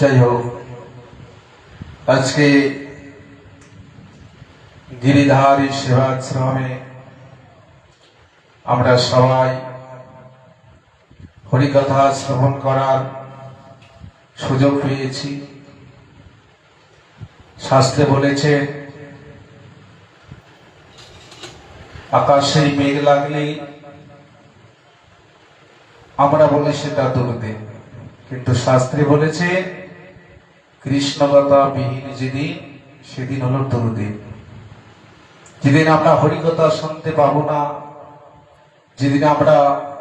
যাই হোক, আজকে গিরিধারী সেবাশ্রমে আমরা সবাই হরিকথা শ্রবণ করার সুযোগ পেয়েছি। শাস্ত্রে বলেছে, আকাশে মেঘ লাগলেই আমরা বলি সেটা দুর্দিন কিন্তু শাস্ত্রে বলেছে কৃষ্ণকথা বিহীন যেদিন সেদিন হলো দুর্দিন। যেদিন আমরা হরিকথা শুনতে পাবো না, যেদিন আমরা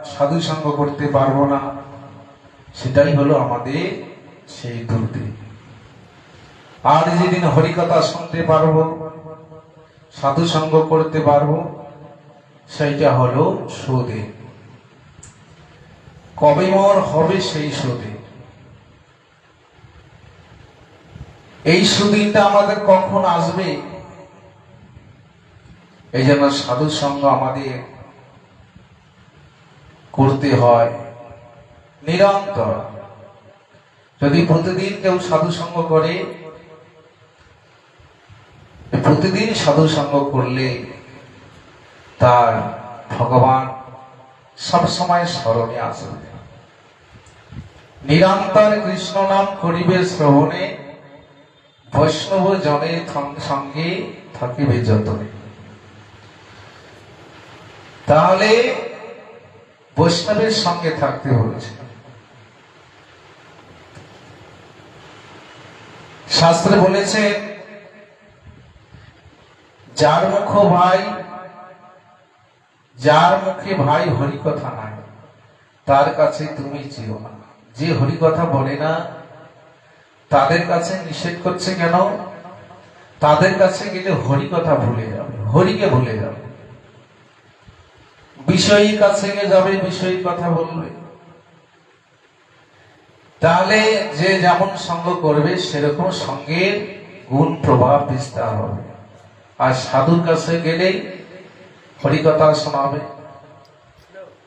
সাধু সঙ্গ করতে পারব না, সেটাই হলো আমাদের সেই দুর্দিন। আর যেদিন হরিকথা শুনতে পারব, সাধু সঙ্গ করতে পারব, সেইটা হলো সুদিন। কবে মোর হবে সেই সুদিন? এই সুদিনটা আমাদের কখন আসবে? এই জন্য সাধু সঙ্গ আমাদের করতে হয়। নিরন্তর। যদি প্রতিদিন কেউ সাধু সঙ্গ করে, প্রতিদিন সাধু সঙ্গ করলে তার ভগবান সবসময় স্মরণে আসবে। নিরন্তর কৃষ্ণ নাম করিবে শ্রবণে বৈষ্ণব জনের সঙ্গে থাকিবে যতনে। তাহলে বৈষ্ণবের সঙ্গে থাকতে বলেছে শাস্ত্রে বলেছে, যার মুখ ভাই, যার মুখে ভাই হরিকথা নাই, তার কাছে তুমি যেও না যে হরিকথা বলে না তাদের কাছে নিষেধ করছে কেন? তাদের কাছে গেলে হরি কথা ভুলে যাবে, হরিকে ভুলে যাবে। বিষয়ী কাছে যাবে, বিষয়ী কথা বলবে। তাহলে যে যেমন সঙ্গ করবে, সেরকম সঙ্গের গুণ প্রভাব বিস্তার হবে। আর সাধুর কাছে গেলেই হরিকথা শোনাবে।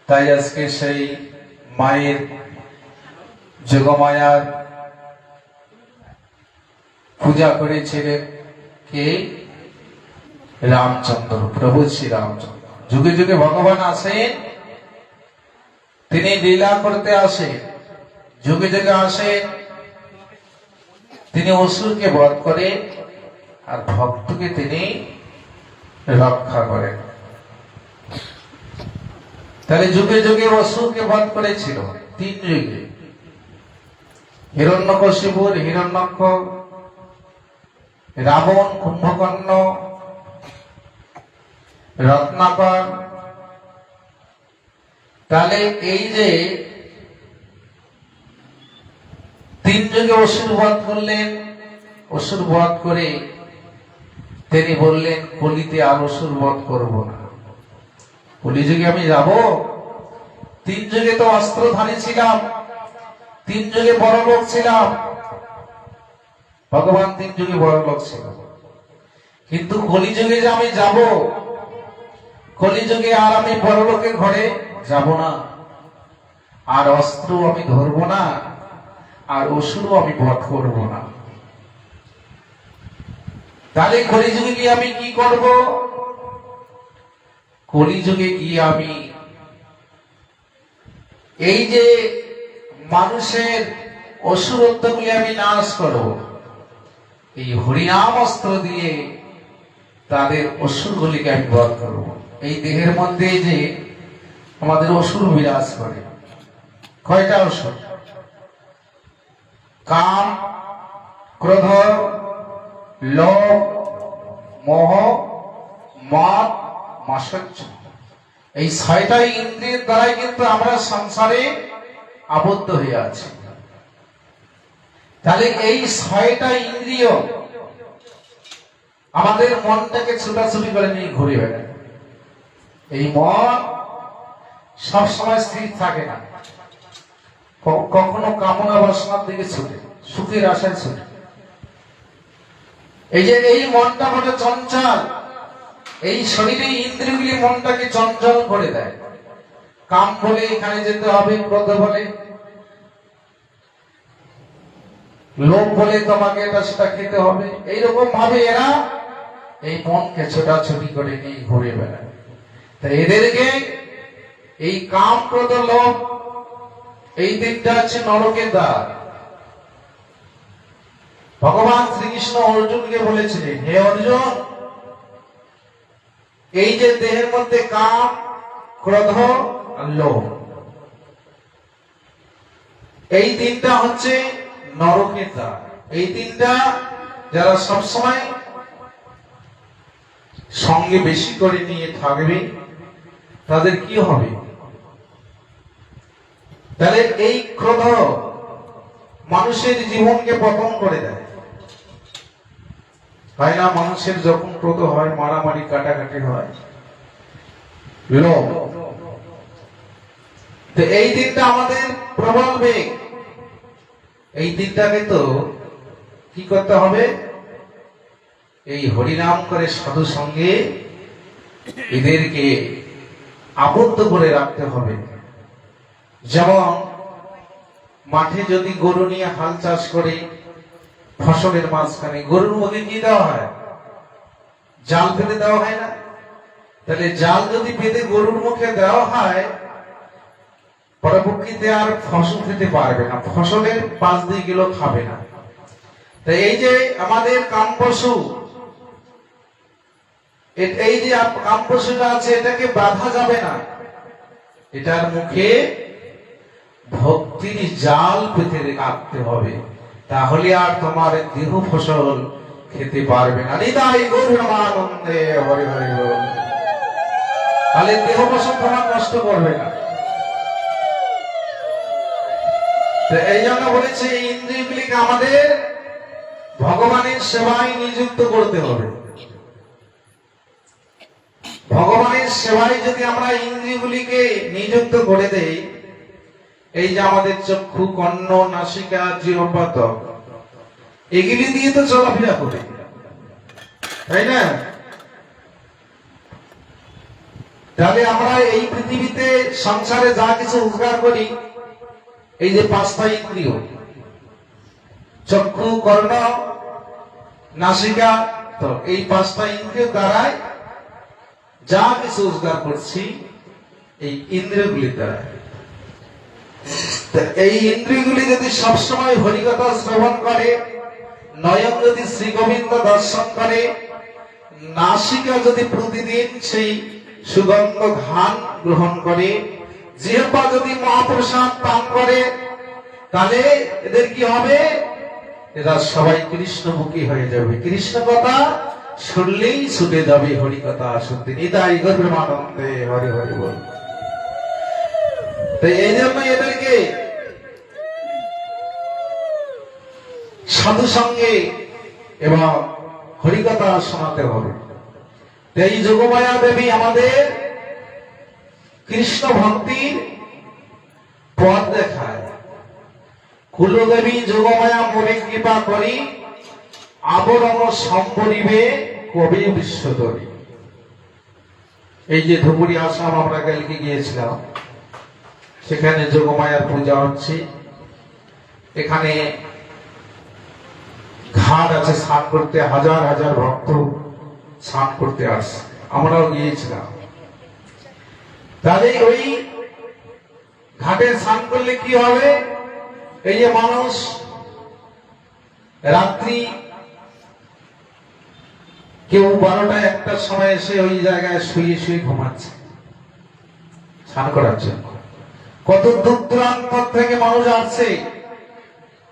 তাই আজকে সেই মায়ের যোগমায়ার পূজা করেছিলেন কে? রামচন্দ্র, প্রভু শ্রী রামচন্দ্র যুগে যুগে ভগবান আসেন, তিনি লীলা করতে আসেন। যুগে যুগে আসেন, তিনি অসুরকে বধ করে আর ভক্তকে তিনি রক্ষা করেন। তাহলে যুগে যুগে অসুরকে বধ করেছিল, তিন যুগে। হিরণ্যকশিপুর, হিরণ্যক্ষ রাবণ, কুম্ভকর্ণ, রত্নাকর। তাহলে এই যে তিন যুগে অসুর বধ করলেন, অসুর বধ করে তিনি বললেন, কলিতে আর অসুর বধ করব না। কলি যুগে আমি যাব? তিন যুগে তো অস্ত্রধারী ছিলাম, তিন যুগে বড় লোক ছিলাম। ভগবান তিন যুগে বড় লোক ছিল। কিন্তু কলিযুগে যে আমি যাব কলিযুগে আর আমি বড় লোকের ঘরে যাব না। আর অস্ত্র আমি ধরবো না, আর অসুরও আমি বধ করব না। তাহলে কলিযুগে গিয়ে আমি কি করব? কলিযুগে গিয়ে আমি এই যে মানুষের অসুরত্বগুলি আমি নাশ করব। এই হরিনাম অস্ত্র দিয়ে তাদের অসুরগুলিকে আমি বধ করব। এই দেহের মধ্যে যে আমাদের অসুর বিরাজ করে। কয়টা অসুর? কাম ক্রোধ লোভ, মোহ, মদ, মাসজ্জ। এই ছয়টা ইন্দ্রিয়ের দ্বারাই কিন্তু আমরা সংসারে আবদ্ধ হয়ে আছি। তাহলে এই ছয়টা ইন্দ্রিয় আমাদের মনটাকে ছুটাছুটি করে নিয়ে ঘুরে বেড়ায়। এই মন সবসময় স্থির থাকে না। কখনো কামনা বাসনার দিকে ছুটে, সুখের আশায় ছুটে। এই যে এই মনটা বটে চঞ্চল, এই শরীরে ইন্দ্রিয়গুলি মনটাকে চঞ্চল করে দেয়। কাম বলে এখানে যেতে হবে, ক্রোধ বলে লোভ বলে তোমাকে এটা, সেটা খেতে হবে। এইরকম ভাবে এরা এই মনকে ছোটাছুটি করে নিয়ে ঘুরে বেড়ায়। তা এদেরকে এই কাম ক্রোধ লোভ, এই দিকটা হচ্ছে নরকের দ্বার। ভগবান শ্রীকৃষ্ণ অর্জুনকে বলেছিলেন, হে অর্জুন, এই যে দেহের মধ্যে কাম, ক্রোধ আর লোভ, এই তিনটা হচ্ছে নরকের দ্বার এই তিনটা যারা সবসময় সঙ্গে বেশি করে নিয়ে থাকবে, তাদের কি হবে? তাহলে এই ক্রোধ মানুষের জীবনকে পতন করে দেয়। হয় না? মানুষের যখন ক্রোধ হয়, মারামারি, কাটাকাটি হয়। তো এই দিনটা আমাদের প্রবল বেগ। এই দিনটাকে তো কি করতে হবে? এই হরিনাম করে সাধু সঙ্গে এদেরকে আবদ্ধ করে রাখতে হবে। যেমন মাঠে যদি গরু নিয়ে হাল চাষ করে, ফসলের মাঝখানে গরুর মুখে কি দেওয়া হয়? জাল পেতে দেওয়া হয় না? তাহলে জাল যদি পেতে গরুর মুখে দেওয়া হয় পরবর্তীতে আর ফসল খেতে পারবে না। ফসলের পাঁচ দুই কিলো খাবে না। তো এই যে আমাদের কাম পশু এই যে কাম পশুটা আছে, এটাকে বাধা যাবে না। এটার মুখে ভক্তির জাল পেতে রাখতে হবে। তাহলে আর তোমার দেহ ফসল খেতে পারবে না। নিতাই গৌরবানন্দে হরে হরে। তাহলে দেহ ফসল তোমার নষ্ট করবে না। এই জন্য বলেছে, ইন্দ্রিয়গুলিকে আমাদের ভগবানের সেবায় নিযুক্ত করতে হবে। ভগবানের সেবায় যদি আমরা ইন্দ্রিয়গুলিকে নিযুক্ত করে দেই, এই যে আমাদের চক্ষু, কর্ণ, নাসিকা, জিহ্বাত, এগুলি দিয়ে তো চলাফেরা করে তাই না? তাহলে আমরা এই পৃথিবীতে সংসারে যা কিছু রোজগার করি এই যে পাঁচটা ইন্দ্রিয় চক্ষু, কর্ণ, নাসিকা, তো এই পাঁচটা ইন্দ্রিয় দ্বারাই যা কিছু রোজগার করছি, এই ইন্দ্রিয়গুলির দ্বারা এই ইন্দ্রিয়গুলি যদি সবসময় হরিকথা শ্রবণ করে, নয়ন যদি শ্রী গোবিন্দ দর্শন করে, নাসিকা যদি প্রতিদিন সেই সুগন্ধ ঘান গ্রহণ করে জিহ্বা যদি মহাপ্রসাদ পান করে, তাহলে এদের কি হবে? এরা সবাই কৃষ্ণমুখী হয়ে যাবে। কৃষ্ণ কথা শুনলেই ছুটে যাবে, হরি কথা শুনতে। নিতাই গর্ভমানন্দে হরি হরি বল। এই জন্য এদেরকে সাধু সঙ্গে এবং হরিকথা শোনাতে হবে। এই যোগমায়া দেবী আমাদের কৃষ্ণ ভক্তির পথ দেখায়। কুলদেবী যোগমায়া মনে কৃপা করি, আবরণ সম্বরিবে কবি বিশ্বদরী এই যে ধুপুরি আসাম আমরা কালকে গিয়েছিলাম, সেখানে যোগমায়ার পূজা হচ্ছে। এখানে ঘাট আছে, স্নান করতে হাজার হাজার ভক্ত স্নান করতে আসছে। আমরাও গিয়েছিলাম। তাহলে ওই ঘাটে স্নান করলে কি হবে? এই যে মানুষ রাত্রি কেউ বারোটা একটার সময় এসে ওই জায়গায় শুয়ে শুয়ে ঘুমাচ্ছে, স্নান করার জন্য। কত দূর দূরান্ত থেকে মানুষ আসছে,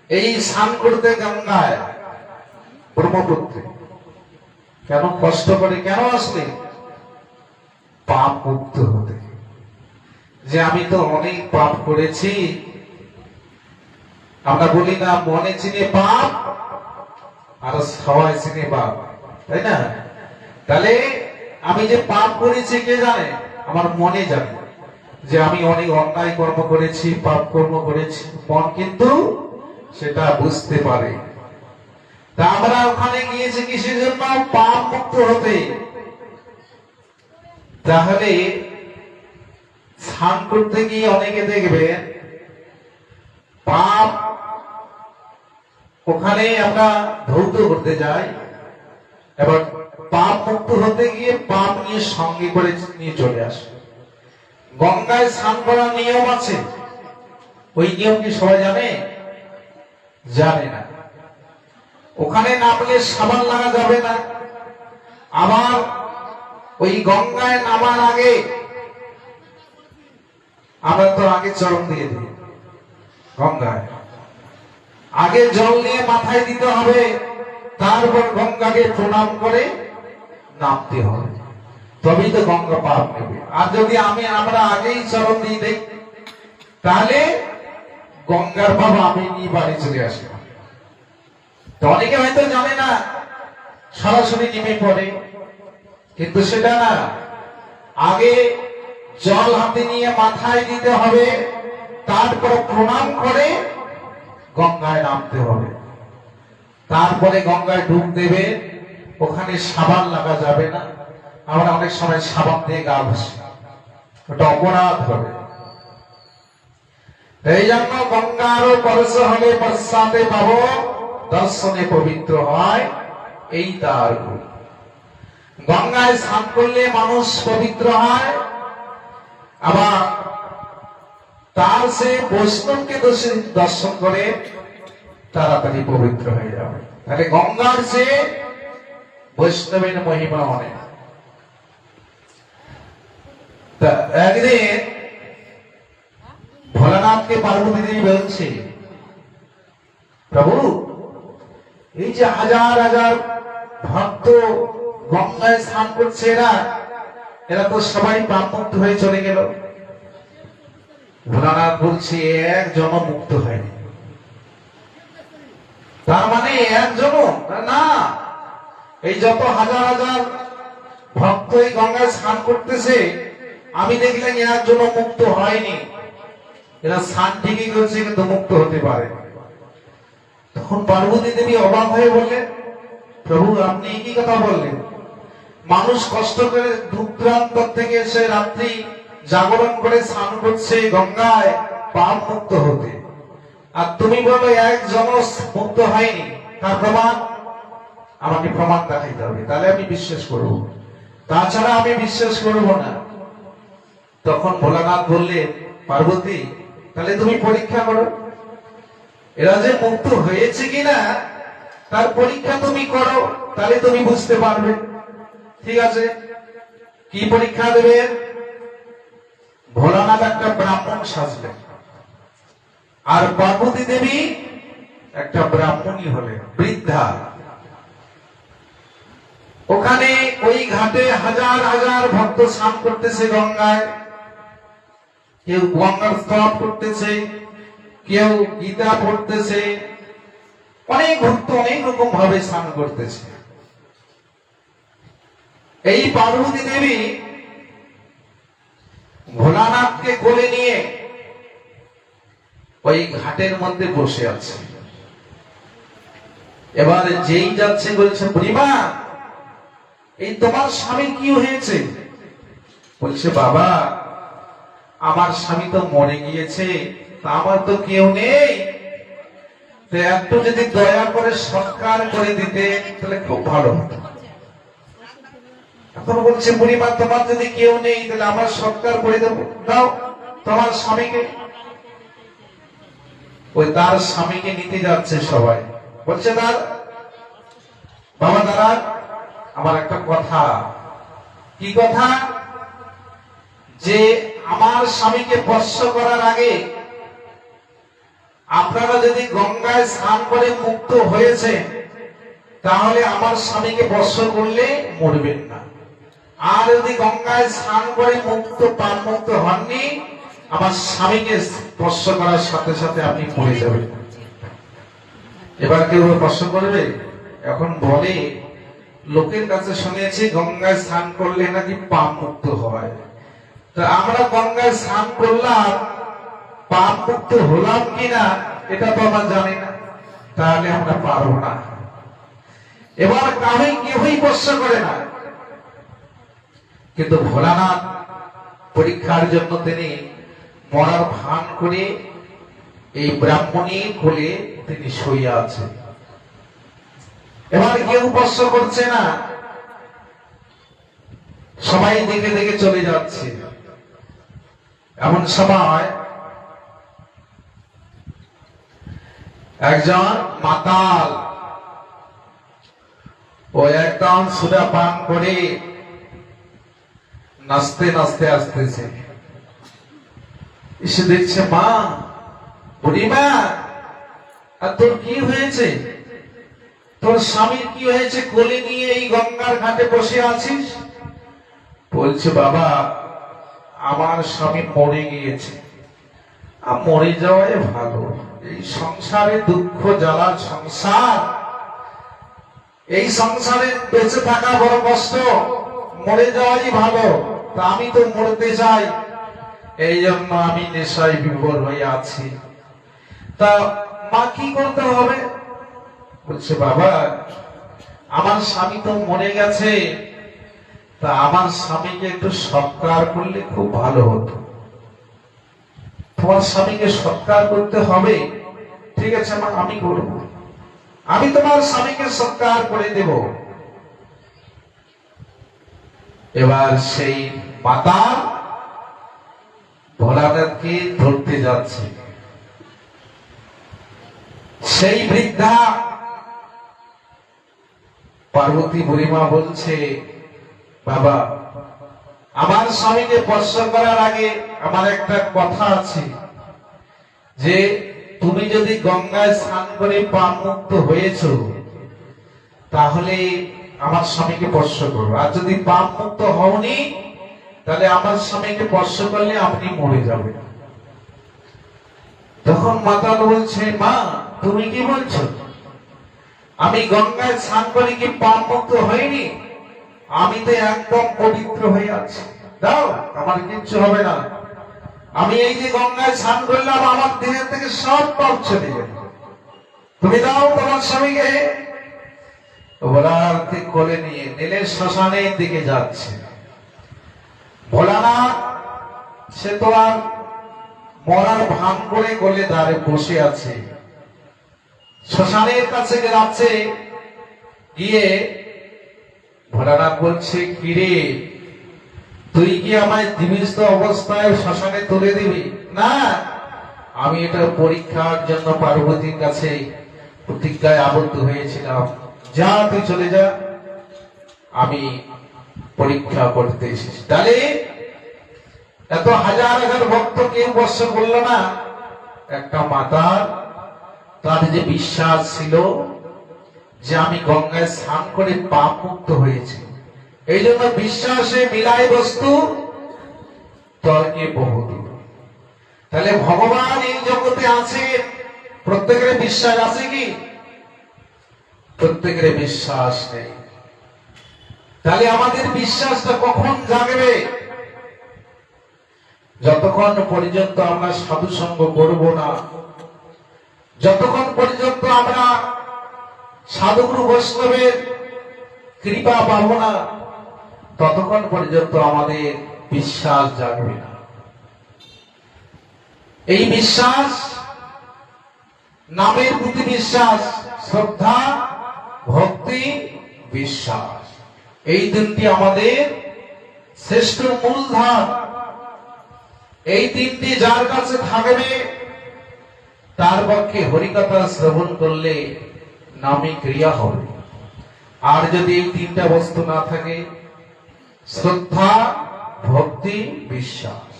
এই স্নান করতে গঙ্গায়, ব্রহ্মপুত্রে। কেন কষ্ট করে কেন আসলে? পাপ মুক্ত হতে। যে আমি তো অনেক পাপ করেছি। আমরা বলি না, মনে চিনে পাপ, আর সবাই চিনে পাপ, তাই না? তাহলে আমি যে পাপ করেছি কে জানে? আমার মনে জানে যে আমি অনেক অন্যায় কর্ম করেছি, পাপ কর্ম করেছি, মন কিন্তু সেটা বুঝতে পারে। তা আমরা ওখানে গিয়েছি কিসের জন্য? পাপ মুক্ত হতে। তাহলে স্নান করতে গিয়ে অনেকে দেখবেন, পাপ ওখানে আমরা ধৌত করতে যাই এবার পাপ মুক্ত হতে গিয়ে পাপ নিয়ে সঙ্গে করে নিয়ে চলে আসে। গঙ্গায় স্নান করার নিয়ম আছে? ওই নিয়ম কি সবাই জানে? জানে না। ওখানে নামলে সাবান লাগা যাবে না। আবার ওই গঙ্গায় নামার আগে আমরা তো আগে চরণ দিয়ে দিই। গঙ্গায়। আগে জল নিয়ে মাথায় দিতে হবে, তারপর গঙ্গাকে প্রণাম করে নামতে হবে। তবেই তো গঙ্গা পাপ নেবে আর যদি আমি, আমরা আগেই চরণ দিয়ে দেই, তাহলে গঙ্গার বাবা আমি নিয়ে বাড়ি চলে আসব। তো অনেকে হয়তো জানে না, সরাসরি নেমে পড়ে। কিন্তু সেটা না, আগে জল হাতে নিয়ে মাথায় দিতে হবে। তারপর প্রণাম করে গঙ্গায় নামতে হবে। তারপরে গঙ্গায় ডুব দেবে। ওখানে সাবান লাগা যাবে না। আমরা অনেক সময় সাবান দিয়ে গা ঘষি। ওটা অপরাধ হবে। এই জন্য গঙ্গার পরশ হলে পশ্চাতে পাবো। দর্শনে পবিত্র হয় এই তার গঙ্গায় স্নান করলে মানুষ পবিত্র হয়। আবার তার সে বৈষ্ণবকে দর্শন- করে তাড়াতাড়ি পবিত্র হয়ে যাবে। তাহলে গঙ্গার সে বৈষ্ণবের মহিমা অনেক। একদিন ভোলানাথকে পার্বতী দেবী বলছে, প্রভু, এই যে হাজার হাজার ভক্ত গঙ্গায় স্নান করছে এরা এরা তো সবাই পাপমুক্ত হয়ে চলে গেল। ভোলানাথ বলছে একজন মুক্ত হয়নি। তার মানে একজন না এই যত হাজার হাজার ভক্ত এই গঙ্গায় স্নান করতেছে, আমি দেখলাম একজন মুক্ত হয়নি। এরা স্নান ঠিকই করছে, কিন্তু মুক্ত হতে পারে তখন পার্বতী দেবী অবাক হয়ে বললেন, প্রভু, আপনি কি কথা বললেন। মানুষ কষ্ট করে দূর থেকে এসে রাত্রি জাগরণ করে স্নান করছে গঙ্গায় পাপ মুক্ত হতে। আর তুমি বলো একজন মুক্ত হয়নি। তার প্রমাণ? আমাকে প্রমাণ দেখাইতে হবে, তাহলে আমি বিশ্বাস করব। তাছাড়া আমি বিশ্বাস করব না। তখন ভোলানাথ বললেন পার্বতী, তাহলে তুমি পরীক্ষা করো। এরা যে মুক্ত হয়েছে কিনা, তার পরীক্ষা তুমি করো, তাহলে তুমি বুঝতে পারবে। ঠিক আছে? কি পরীক্ষা দেবে? ভোলানাথ একটা ব্রাহ্মণ সাজলেন আর পার্বতী দেবী একটা ব্রাহ্মণী হলেন, বৃদ্ধা। ওখানে ওই ঘাটে হাজার হাজার ভক্ত স্নান করতেছে গঙ্গায়। কেউ গঙ্গার স্তব করতেছে, কেউ গীতা পড়তেছে। অনেক ভক্ত অনেক রকম ভাবে স্নান করতেছে। এই পার্বতী দেবী ভোলানাথকে কোলে নিয়ে ওই ঘাটের মধ্যে বসে আছে। এবার যেই যাচ্ছে বলছে, বুড়িমা, এই তোমার স্বামী কি হয়েছে? বলছে, বাবা, আমার স্বামী তো মরে গিয়েছে, তা আমার তো কেউ নেই। তো একটু যদি দয়া করে সৎকার করে দিতে তাহলে খুব ভালো হতো। এখন বলছে বুড়িমা তোমার যদি কেউ নেই, তাহলে আমার সৎকার করে দেবো। দাও, তোমার স্বামীকে। ওই তার স্বামীকে নিতে যাচ্ছে সবাই। বলছে তার বাবা দাদা আমার একটা কথা। কি কথা? যে আমার স্বামীকে স্পর্শ করার আগে আপনারা যদি গঙ্গায় স্নান করে মুক্ত হয়েছে তাহলে আমার স্বামীকে স্পর্শ করলে মরবেন না। আর যদি গঙ্গায় স্নান করে মুক্ত পান মুক্ত হননি, আমার স্বামীকে স্পর্শ করার সাথে সাথে আপনি মরে যাবেন। এবার কেউ প্রশ্ন করবে, এখন বলে, লোকের কাছে শুনেছি গঙ্গায় স্নান করলে নাকি পাপ মুক্ত হয়। তা আমরা গঙ্গায় স্নান করলাম, পাপ মুক্ত হলাম কিনা, এটা তো আমরা জানি না। তাহলে আমরা পারব না। এবার কাউই কেউই প্রশ্ন করে না। কিন্তু ভোলানাথ পরীক্ষার জন্য তিনি মরার ভান করে এই ব্রাহ্মণীর কোলে তিনি শুয়ে আছেন। এবার কেউ প্রশ্ন করছে না, সবাই দেখে দেখে চলে যাচ্ছে। এমন সময় একজন মাতাল ও একদম সুদা পান করে নাচতে নাচতে আসতেছে। এসে দেখছে, মা, বুড়িমা, আর তোর কি হয়েছে? তোর স্বামীর কি হয়েছে? কোলে নিয়ে এই গঙ্গার ঘাটে বসে আছিস? বলছে, বাবা, আমার স্বামী মরে গিয়েছে। আর মরে যাওয়াই ভালো। এই সংসারে দুঃখ জ্বালার সংসার, এই সংসারে বেঁচে থাকা বড় কষ্ট, মরে যাওয়াই ভালো। আমি তো মরতে চাই। এই জন্য আমি নেশায় বিভোর হয়ে আছি। তা মা কি করতে হবে? বলছে, বাবা, আমার স্বামী তো মরে গেছে। তা আমার স্বামীকে একটু সৎকার করলে খুব ভালো হতো। তোমার স্বামীকে সৎকার করতে হবে? ঠিক আছে আমি করব। আমি তোমার স্বামীকে সৎকার করে দেব। এবার সেই পাতা ভোলানাথকে ধরতে যাচ্ছে। সেই বৃদ্ধা পার্বতী বুড়িমা বলছে, বাবা, আমার স্বামীকে স্পর্শ করার আগে আমার একটা কথা আছে, যে তুমি যদি গঙ্গায় স্নান করে পাপ মুক্ত হয়েছ, তাহলে আমার স্বামীকে স্পর্শ করো। আর যদি পাপ মুক্ত হওনি, তাহলে আমার স্বামীকে স্পর্শ করলে আপনি মরে যাবেন। তখন মাতাল বলছে, মা, তুমি কি বলছো? আমি গঙ্গায় স্নান করে কি পাপ মুক্ত হইনি আমি তো একদম পবিত্র হয়ে আছি। দাও, আমার কিচ্ছু হবে না। আমি এই যে গঙ্গায় স্নান করলাম, আমার দেহের থেকে সব পাপ চলে যাবে তুমি দাও তোমার স্বামীকে। ভোলার কোলে নিয়ে নীলের শ্মশানের দিকে যাচ্ছে। ভোলানাথ, সে তো আর মরার ভান করে বসে আছে। শ্মশানের কাছে যাচ্ছে, গিয়ে ভোলানাথ বলছে, কিরে, তুই কি আমায় জীবিত অবস্থায় শ্মশানে তুলে দিবি? না, আমি এটা পরীক্ষার জন্য পার্বতীর কাছে প্রতিজ্ঞায় আবদ্ধ হয়েছিলাম। যা তুই চলে যা, আমি পরীক্ষা করতে এসেছি। তাহলে এত হাজার হাজার ভক্ত কেউ বর্ষ করল না। একটা মাতার তার যে বিশ্বাস ছিল যে আমি গঙ্গায় স্নান করে পাপ মুক্ত হয়েছি। এই জন্য বিশ্বাসে মিলাই বস্তু, তর্কে বহুদূর। তাহলে ভগবান এই জগতে আছেন, প্রত্যেকের বিশ্বাস আছে কি? প্রত্যেকের বিশ্বাস নেই। তাহলে আমাদের বিশ্বাসটা কখন জাগবে? যতক্ষণ পর্যন্ত আমরা সাধু সঙ্গ করব না, যতক্ষণ পর্যন্ত আমরা সাধুগুরু বৈষ্ণবের কৃপা পাব না, ততক্ষণ পর্যন্ত আমাদের বিশ্বাস জাগবে না। এই বিশ্বাস, নামের প্রতি বিশ্বাস, শ্রদ্ধা ভক্তি, বিশ্বাস। এই তিনটি আমাদের শ্রেষ্ঠ মূলধার। এই তিনটি যার কাছে থাকবে, তার পক্ষে হরিকথা শ্রবণ করলে নামে ক্রিয়া হবে। আর যদি এই তিনটা বস্তু না থাকে, শ্রদ্ধা, ভক্তি, বিশ্বাস।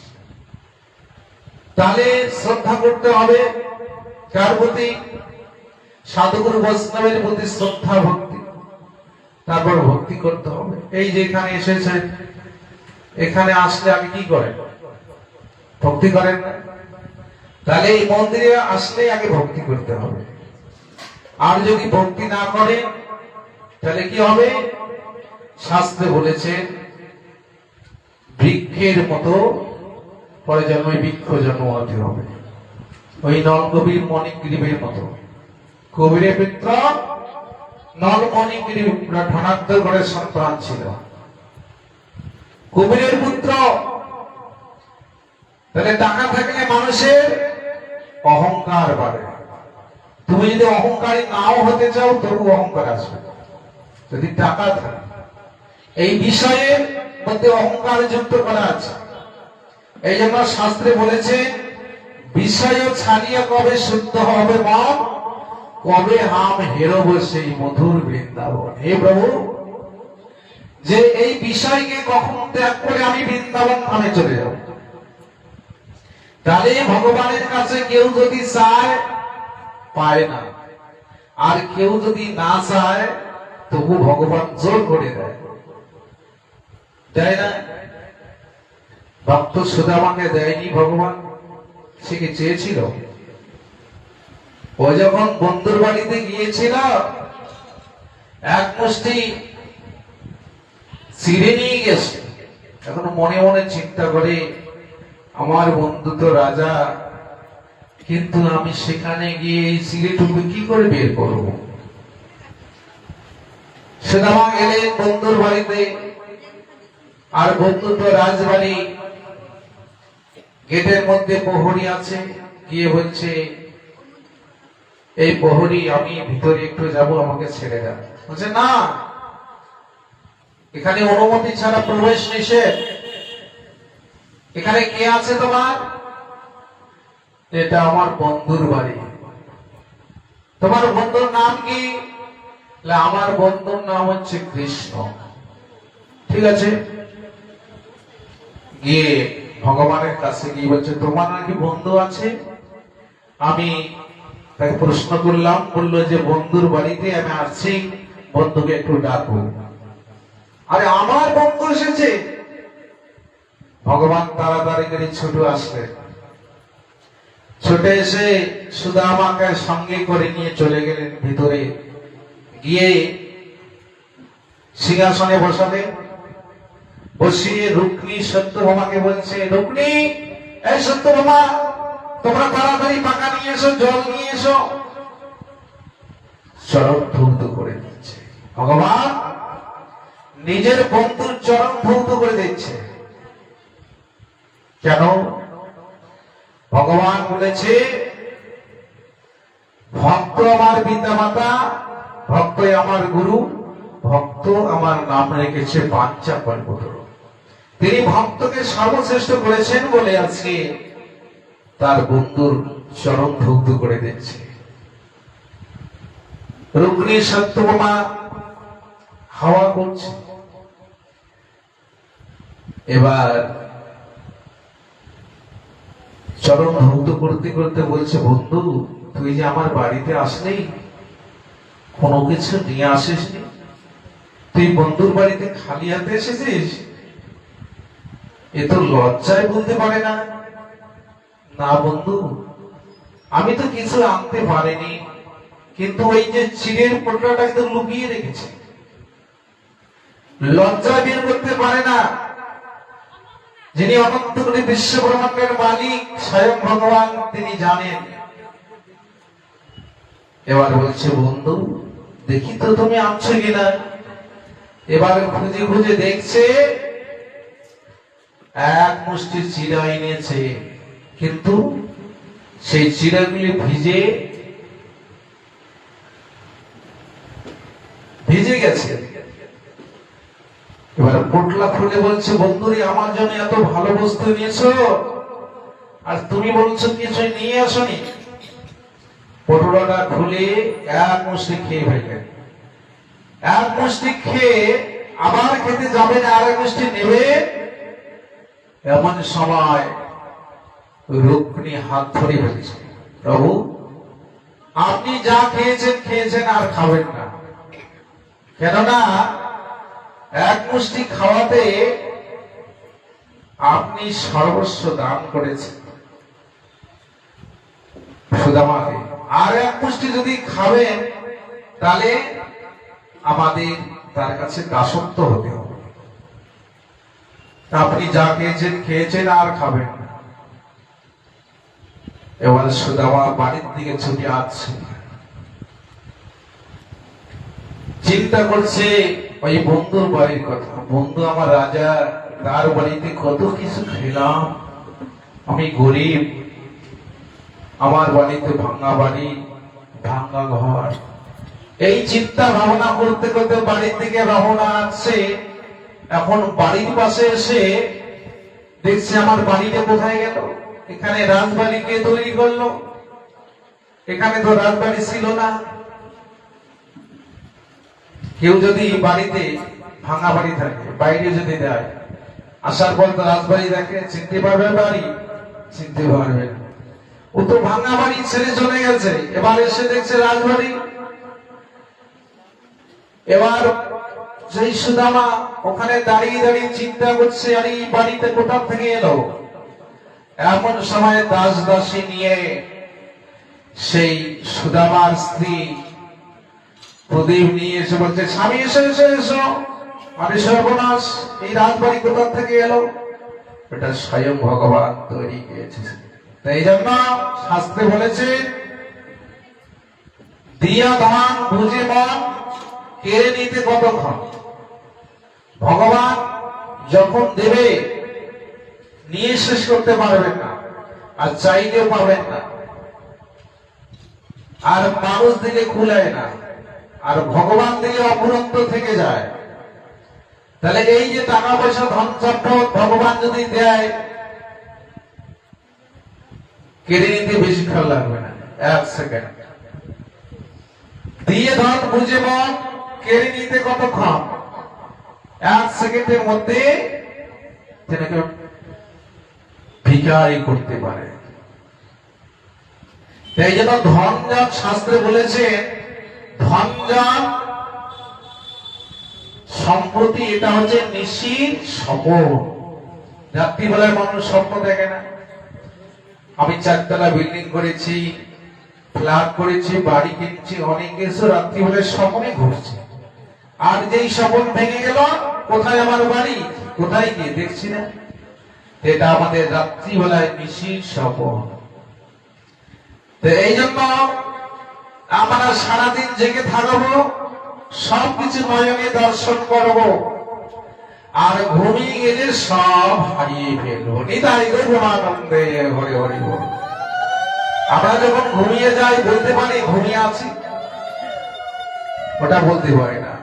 তাহলে শ্রদ্ধা করতে হবে কার প্রতি? সাধুগুরু বৈষ্ণবের প্রতি শ্রদ্ধা, ভক্তি। তারপর ভক্তি করতে হবে। এই যে এখানে এসেছে, এখানে আসলে আমি কি করেন ভক্তি করেন না? তাহলে এই মন্দিরে আসলে আগে ভক্তি করতে হবে। আর যদি ভক্তি না করে, তাহলে কি হবে? শাস্ত্রে বলেছে, বৃক্ষের মতো পরে জন্মে বৃক্ষ জন্মতে হবে। ওই নলকবির মণিগ্রীবের মতো। কবিরের পুত্র নলমণিগ্রীব ধনাত্ম গড়ের সন্তান ছিল। কবিরের পুত্র, তাহলে টাকা থাকলে মানুষের অহংকার বাড়ে। তুমি যদি অহংকারী নাও হতে চাও, তবু অহংকার আসবে। যদি টাকা থাকে। এই বিষয়ের মধ্যে অহংকার যুক্ত করা আছে। এই জন্য শাস্ত্রে বলেছে, বিষয় ছাড়িয়া কবে শুদ্ধ হবে মন কবে হাম হেরব সেই মধুর বৃন্দাবন? হে প্রভু, যে এই বিষয়কে কখন ত্যাগ করে আমি বৃন্দাবন ধামে চলে যাব? তাহলে ভগবানের কাছে কেউ যদি চায়, পায় না। আর কেউ যদি না চায়, তবু ভগবান জোর করে দেয়। দেয় না? ভক্ত সুদামাকে দেয়নি ভগবান? সে কি চেয়েছিল? ও যখন বন্ধুর বাড়িতে গিয়েছিল, এক মুষ্টি ছিঁড়ে নিয়ে গেছে। এখন মনে মনে চিন্তা করে, আমার বন্ধু তো রাজা, কিন্তু আমি সেখানে গিয়ে এই সিলেটুকু কি করে বের করব? সুদামা গেলেন বন্ধুর বাড়িতে, আর বন্ধু তো রাজবাড়ি, গেটের মধ্যে প্রহরী আছে, গিয়ে বলছে এই প্রহরী, আমি ভিতরে একটু যাব, আমাকে ছেড়ে দেন। বলছে, না। এখানে অনুমতি ছাড়া প্রবেশ নিষেধ। এখানে কে আছে তোমার? এটা আমার বন্ধুর বাড়ি। তোমার বন্ধুর নাম কি? আমার বন্ধুর নাম হচ্ছে কৃষ্ণ। ঠিক আছে? গিয়ে ভগবানের কাছে গিয়ে বলছে, তোমার নাকি বন্ধু আছে? আমি তাকে প্রশ্ন করলাম, বলল যে, বন্ধুর বাড়িতে আমি আসছি, বন্ধুকে একটু ডাকবো আরে, আমার বন্ধু এসেছে। ভগবান তাড়াতাড়ি করে ছোট আসলেন। ছুটে এসে সুদামাকে সঙ্গে করে নিয়ে চলে গেলেন ভিতরে। গিয়ে সিংহাসনে বসাবে বসিয়ে রুক্মিণী সত্যভামাকে বলছে রুক্মিণী এই সত্যভামা তোমরা তাড়াতাড়ি পাকা নিয়ে এসো, জল নিয়ে এসো। চরণ ধৌত করে দিচ্ছে। ভগবান নিজের বন্ধুর চরণ ধৌত করে দিচ্ছে। কেন? ভগবান বলেছে, ভক্ত আমার পিতা মাতা ভক্ত আমার গুরু, ভক্ত আমার নাম রেখেছে বাচ্চা পর্বত। তিনি ভক্তকে সর্বশ্রেষ্ঠ করেছেন বলে আজকে তার বন্ধুর চরম ধুগ্ধ করে দিচ্ছে। রুগ্নী সত্যমা হাওয়া করছে। এবার চরণ ধৌত করতে করতে বলছে, বন্ধু, তুই যে আমার বাড়িতে আসলি, কোনো কিছু নিয়ে আসিসনি? তুই বন্ধুর বাড়িতে খালি হাতে এসেছিস? এ তো লজ্জায় বলতে পারে না। না বন্ধু, আমি তো কিছু আনতে পারিনি, কিন্তু ওই যে চিড়ের পোটলাটা কিন্তু লুকিয়ে রেখেছে। লজ্জা বের করতে পারে না। যিনি অনন্ত কোটি বিশ্ব ব্রহ্মাণ্ডের মালিক, স্বয়ং ভগবান, তিনি জানেন। এবার বলছে, বন্ধু, দেখি তো তুমি আনছো কিনা? এবার খুঁজে খুঁজে দেখছে, এক মুষ্টি চিরা এনেছে। কিন্তু সেই চিরাগুলি ভিজে ভিজে গেছে। এবার পোটলা খুলে বলছে, বন্ধুরি, আমার জন্য এত ভালো বস্তু নিয়েছো আর তুমি বলছো, কিছু নিয়ে আসনি? পটলাটা খুলে এক মুষ্টি খেয়ে ফেললেন। এক মুষ্টি খেয়ে আবার খেতে যাবেন আর এক মুষ্টি নেবে? এমন সময় রুক্মিণী হাত ধরে ফেলেছে প্রভু, আপনি যা খেয়েছেন খেয়েছেন, আর খাবেন না। কেননা, এক মুষ্টি খাওয়াতে আপনি সর্বস্ব দান করেছেন। সুদামাকে, আর এক মুষ্টি যদি খাবেন, তাহলে আমাদের তার কাছে দাসত্ব হতে হবে। আপনি যা খেয়েছেন খেয়েছেন, আর খাবেন না। এবার সুদামা বাড়ির দিকে ছুটে আসছে। চিন্তা করছে, ওই বন্ধুর বাড়ির কথা। বন্ধু আমার রাজা, তার বাড়িতে কত কিছু খেলাম। আমি গরিব। আমার বাড়িতে ভাঙা বাড়ি, ভাঙা ঘর। এই চিন্তা ভাবনা করতে করতে বাড়ির দিকে রওনা আসছে এখন বাড়ির পাশে এসে দেখছে আমার বাড়িটা কোথায় গেল। এখানে রাজবাড়ি কে তৈরি করল? এখানে তো রাজবাড়ি ছিল না। কেউ যদি বাড়িতে ভাঙা বাড়ি থাকে, বাইরে যদি দেয়, আসার পর তো রাজবাড়ি দেখে চিনতে পারবে বাড়ি, চিনতে পারবে ও তো ভাঙা বাড়ি ছেড়ে চলে গেছে, এবার এসে দেখছে রাজবাড়ি। এবার সেই সুদামা ওখানে দাঁড়িয়ে দাঁড়িয়ে চিন্তা করছে, আর এই বাড়িতে কোথা থেকে এলো? এমন সময় দাস দাসী নিয়ে সেই সুদামার স্ত্রী প্রদীপ নিয়ে এসে বলছে, স্বামী, এসে এসে, এসো। আমি সর্বনাশ। এই রাজবাড়ি কোথা থেকে এলো? এটা স্বয়ং ভগবান তৈরি করেছে তাই জন্য শাস্ত্রে বলেছে, দিয়া ধান বুঝে মন, কেড়ে নিতে কতক্ষণ? ভগবান যখন দেবে নিয়ে শেষ করতে পারবেন না। আর চাইলেও পাবেন না। আর মানুষ দিলে খুলায় না। আর ভগবান দিলে অপুরন্ত থেকে যায়। তাহলে এই যে টাকা পয়সা ধন সম্পদ ভগবান যদি দেয়, কেড়ে নিতে বেশিক্ষণ লাগবে না। এক সেকেন্ড। দিয়ে ধন বুঝে মন কেড়ে নিতে কতক্ষণ? এক সেকেন্ডের মধ্যে যেটাকে ভিকারি করতে পারে। তাই জন্য ধনজাত শাস্ত্রে বলেছে, ধনজাত সম্প্রতি এটা হচ্ছে নিশির স্বপন। রাত্রিবেলায় মানুষ স্বপ্ন দেখে না। আমি চারতলা বিল্ডিং করেছি, ফ্ল্যাট করেছি, বাড়ি কিনছি, অনেক কিছু রাত্রিবেলায় স্বপ্নে ঘুরছে। আর যেই স্বপন ভেঙে গেল, কোথায় আমার বাড়ি? কোথায় গিয়ে? দেখছি না। এটা আমাদের রাত্রিবেলায় নিশির স্বপন। তো এই জন্য আমরা সারাদিন জেগে থাকব, সবকিছু নয়নে দর্শন করব। আর ঘুমিয়ে গেলে সব হারিয়ে ফেলব। নিতাই ঘুমানন্দে হরে হরি। আমরা যখন ঘুমিয়ে যাই, বলতে পারি ঘুমিয়ে আছি। ওটা বলতে পারি না।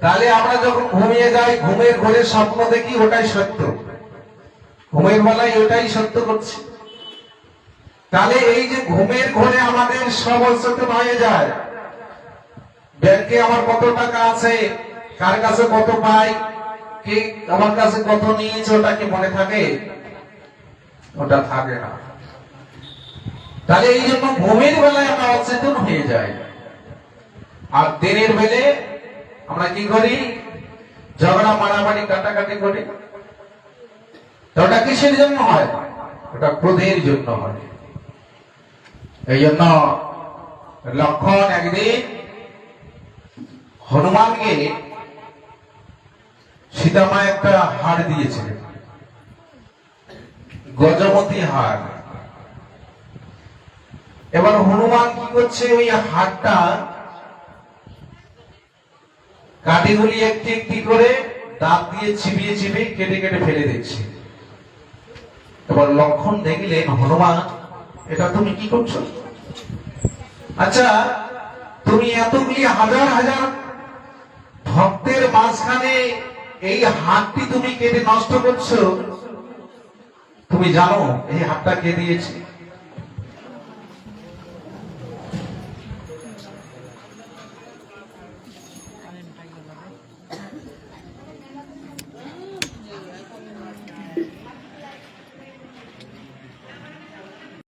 তাহলে আমরা যখন ঘুমিয়ে যাই, ঘুমের ঘরে স্বপ্ন দেখি, ওটাই সত্য। ঘুমের বেলায় ওটাই সত্য করছি। তাহলে এই যে ঘুমের ঘরে আমাদের সব অসচেতন হয়ে যায়। ব্যাংকে আমার কত টাকা আছে, কার কাছে কত পাই, কে আমার কাছে কত নিয়েছে, ওটা কি মনে থাকে? ওটা থাকে না। তাহলে এই জন্য ঘুমের বেলায় আমরা অচেতন হয়ে যাই। আর দিনের বেলে আমরা কি করি? ঝগড়া, মারামারি, কাটাকাটি করি। ওটা কিসের জন্য হয়? ওটা ক্রোধের জন্য হয়। এই জন্য লক্ষণ একদিন হনুমানকে সীতামা একটা হাড় দিয়েছিলেন। গজমতি হার। এবার হনুমান কি করছে? ওই হাড়টা কাটিগুলি একটি একটি করে দাঁত দিয়ে চিবিয়ে চিবিয়ে কেটে কেটে ফেলে দিচ্ছে। এবার লক্ষণ দেখলেন হনুমান, এটা তুমি কি করছ? আচ্ছা তুমি এতগুলি হাজার হাজার ভক্তের মাঝখানে এই হাতটি তুমি কেটে নষ্ট করছ। তুমি জানো, এই হাতটা কে দিয়েছে?